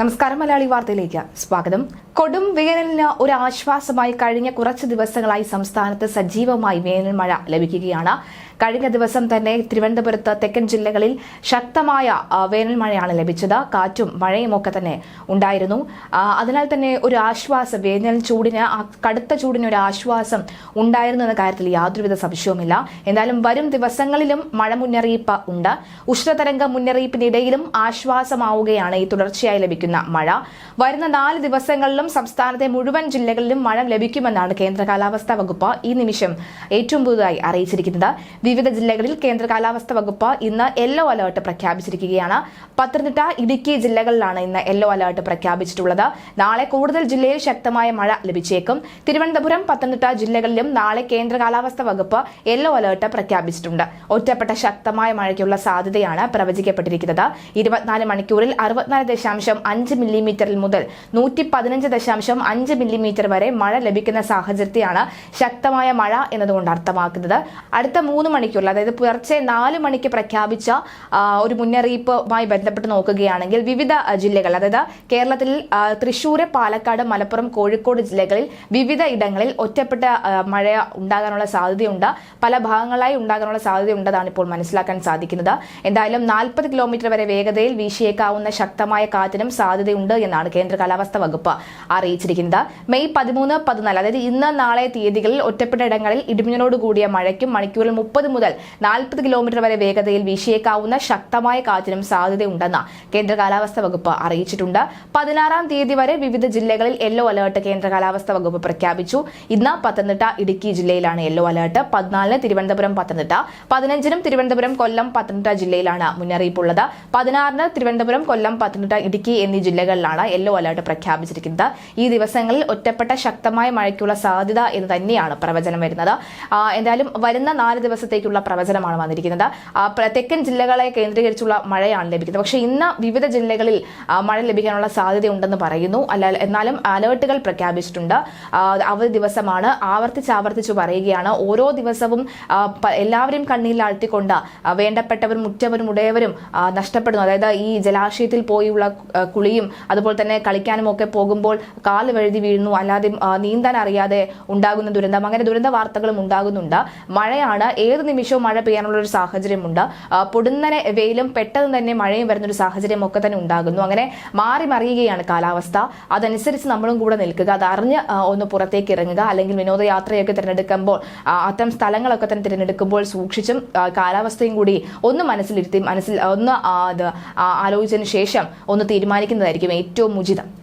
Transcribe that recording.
നമസ്കാരം മലയാളി വാർത്തയിലേക്ക് സ്വാഗതം. കൊടും വേനലിന് ഒരു ആശ്വാസമായി കഴിഞ്ഞ കുറച്ച് ദിവസങ്ങളായി സംസ്ഥാനത്ത് സജീവമായി വേനൽ മഴ ലഭിക്കുകയാണ്. കഴിഞ്ഞ ദിവസം തന്നെ തിരുവനന്തപുരത്ത് തെക്കൻ ജില്ലകളിൽ ശക്തമായ വേനൽ മഴയാണ് ലഭിച്ചത്. കാറ്റും മഴയും ഒക്കെ തന്നെ ഉണ്ടായിരുന്നു. അതിനാൽ തന്നെ ഒരു ആശ്വാസം വേനൽ ചൂടിന് കടുത്ത ചൂടിന് ഒരു ആശ്വാസം ഉണ്ടായിരുന്നു എന്ന കാര്യത്തിൽ യാതൊരുവിധ സംശയവുമില്ല. എന്തായാലും വരും ദിവസങ്ങളിലും മഴ മുന്നറിയിപ്പ് ഉണ്ട്. ഉഷ്ണതരംഗ മുന്നറിയിപ്പിനിടയിലും ആശ്വാസമാവുകയാണ് ഈ തുടർച്ചയായി ലഭിക്കുന്ന മഴ. വരുന്ന നാല് ദിവസങ്ങളിലും സംസ്ഥാനത്തെ മുഴുവൻ ജില്ലകളിലും മഴ ലഭിക്കുമെന്നാണ് കേന്ദ്ര കാലാവസ്ഥാ വകുപ്പ് ഈ നിമിഷം ഏറ്റവും പുതുതായി അറിയിച്ചിരിക്കുന്നത്. വിവിധ ജില്ലകളിൽ കേന്ദ്ര കാലാവസ്ഥ വകുപ്പ് ഇന്ന് യെല്ലോ അലേർട്ട് പ്രഖ്യാപിച്ചിരിക്കുകയാണ്. പത്തനംതിട്ട ഇടുക്കി ജില്ലകളിലാണ് ഇന്ന് യെല്ലോ അലേർട്ട് പ്രഖ്യാപിച്ചിട്ടുള്ളത്. നാളെ കൂടുതൽ ജില്ലയിൽ ശക്തമായ മഴ ലഭിച്ചേക്കും. തിരുവനന്തപുരം പത്തനംതിട്ട ജില്ലകളിലും നാളെ കേന്ദ്ര കാലാവസ്ഥ വകുപ്പ് യെല്ലോ അലേർട്ട് പ്രഖ്യാപിച്ചിട്ടുണ്ട്. ഒറ്റപ്പെട്ട ശക്തമായ മഴയ്ക്കുള്ള സാധ്യതയാണ് പ്രവചിക്കപ്പെട്ടിരിക്കുന്നത്. ഇരുപത്തിനാല് മണിക്കൂറിൽ അറുപത്തിനാല് ദശാംശം അഞ്ച് മില്ലിമീറ്ററിൽ മുതൽ നൂറ്റി പതിനഞ്ച് ദശാംശം അഞ്ച് മില്ലിമീറ്റർ വരെ മഴ ലഭിക്കുന്ന സാഹചര്യത്തെയാണ് ശക്തമായ മഴ എന്നതുകൊണ്ട് അർത്ഥമാക്കുന്നത്. അടുത്ത മൂന്ന് മണിക്കൂറിൽ അതായത് പുലർച്ചെ നാല് മണിക്ക് പ്രഖ്യാപിച്ച ഒരു മുന്നറിയിപ്പുമായി ബന്ധപ്പെട്ട് നോക്കുകയാണെങ്കിൽ വിവിധ ജില്ലകൾ അതായത് കേരളത്തിൽ തൃശ്ശൂർ പാലക്കാട് മലപ്പുറം കോഴിക്കോട് ജില്ലകളിൽ വിവിധ ഇടങ്ങളിൽ ഒറ്റപ്പെട്ട മഴ ഉണ്ടാകാനുള്ള സാധ്യതയുണ്ട്. പല ഭാഗങ്ങളായി ഉണ്ടാകാനുള്ള സാധ്യതയുണ്ടെന്നാണ് ഇപ്പോൾ മനസ്സിലാക്കാൻ സാധിക്കുന്നത്. എന്തായാലും നാൽപ്പത് കിലോമീറ്റർ വരെ വേഗതയിൽ വീശിയേക്കാവുന്ന ശക്തമായ കാറ്റിനും സാധ്യതയുണ്ട് എന്നാണ് കേന്ദ്ര കാലാവസ്ഥാ വകുപ്പ് അറിയിച്ചിരിക്കുന്നത്. മെയ് പതിമൂന്ന് പതിനാല് അതായത് ഇന്ന് നാളെ തീയതികളിൽ ഒറ്റപ്പെട്ട ഇടങ്ങളിൽ ഇടിമിന്നലോട് കൂടിയ മഴയ്ക്കും മണിക്കൂറിൽ മുപ്പത് മുതൽ നാൽപ്പത് കിലോമീറ്റർ വരെ വേഗതയിൽ വീശിയേക്കാവുന്ന ശക്തമായ കാറ്റിനും സാധ്യതയുണ്ടെന്ന് കേന്ദ്ര കാലാവസ്ഥാ വകുപ്പ് അറിയിച്ചിട്ടുണ്ട്. പതിനാറാം തീയതി വരെ വിവിധ ജില്ലകളിൽ യെല്ലോ അലേർട്ട് കേന്ദ്ര കാലാവസ്ഥാ വകുപ്പ് പ്രഖ്യാപിച്ചു. ഇന്ന് പത്തനംതിട്ട ഇടുക്കി ജില്ലയിലാണ് യെല്ലോ അലേർട്ട്. പതിനാലിന് തിരുവനന്തപുരം പത്തനംതിട്ട പതിനഞ്ചിനും തിരുവനന്തപുരം കൊല്ലം പത്തനംതിട്ട ജില്ലയിലാണ് മുന്നറിയിപ്പുള്ളത്. പതിനാറിന് തിരുവനന്തപുരം കൊല്ലം പത്തനംതിട്ട ഇടുക്കി എന്നീ ജില്ലകളിലാണ് യെല്ലോ അലേർട്ട് പ്രഖ്യാപിച്ചിരിക്കുന്നത്. ഈ ദിവസങ്ങളിൽ ഒറ്റപ്പെട്ട ശക്തമായ മഴയ്ക്കുള്ള സാധ്യത എന്ന് തന്നെയാണ് പ്രവചനം വരുന്നത്. എന്തായാലും വരുന്ന നാല് ദിവസത്തേക്കുള്ള പ്രവചനമാണ് വന്നിരിക്കുന്നത്. തെക്കൻ ജില്ലകളെ കേന്ദ്രീകരിച്ചുള്ള മഴയാണ് ലഭിക്കുന്നത്. പക്ഷേ ഇന്ന് വിവിധ ജില്ലകളിൽ മഴ ലഭിക്കാനുള്ള സാധ്യതയുണ്ടെന്ന് പറയുന്നു. അല്ല എന്നാലും അലേർട്ടുകൾ പ്രഖ്യാപിച്ചിട്ടുണ്ട്. അവധി ദിവസമാണ്. ആവർത്തിച്ച് ആവർത്തിച്ച് പറയുകയാണ്. ഓരോ ദിവസവും എല്ലാവരും കണ്ണീരിലാഴ്ത്തിക്കൊണ്ട് വേണ്ടപ്പെട്ടവരും ഉറ്റവരും ഉടയവരും നഷ്ടപ്പെടുന്നു. അതായത് ഈ ജലാശയത്തിൽ പോയുള്ള കുളിയും അതുപോലെ തന്നെ കളിക്കാനും ഒക്കെ പോകുമ്പോൾ കാൽ വഴുതി വീഴുന്നു. അല്ലാതെ നീന്താൻ അറിയാതെ ഉണ്ടാകുന്ന ദുരന്തം. അങ്ങനെ ദുരന്ത വാർത്തകളും ഉണ്ടാകുന്നുണ്ട്. മഴയാണ് ഏത് നിമിഷവും മഴ പെയ്യാനുള്ള ഒരു സാഹചര്യമുണ്ട് പൊടുന്നനെ വെയിലും പെട്ടെന്ന് തന്നെ മഴയും വരുന്ന ഒരു സാഹചര്യം ഒക്കെ തന്നെ ഉണ്ടാകുന്നു. അങ്ങനെ മാറി മറിയുകയാണ് കാലാവസ്ഥ. അതനുസരിച്ച് നമ്മളും കൂടെ നിൽക്കുക. അതറിഞ്ഞ് ഒന്ന് പുറത്തേക്ക് ഇറങ്ങുക. അല്ലെങ്കിൽ വിനോദയാത്രയൊക്കെ തിരഞ്ഞെടുക്കുമ്പോൾ അത്തരം സ്ഥലങ്ങളൊക്കെ തന്നെ തിരഞ്ഞെടുക്കുമ്പോൾ സൂക്ഷിച്ചും കാലാവസ്ഥയും കൂടി ഒന്ന് മനസ്സിലിരുത്തി മനസ്സിൽ ഒന്ന് ആലോചിച്ചതിന് ശേഷം ഒന്ന് തീരുമാനിക്കുന്നതായിരിക്കും ഏറ്റവും ഉചിതം.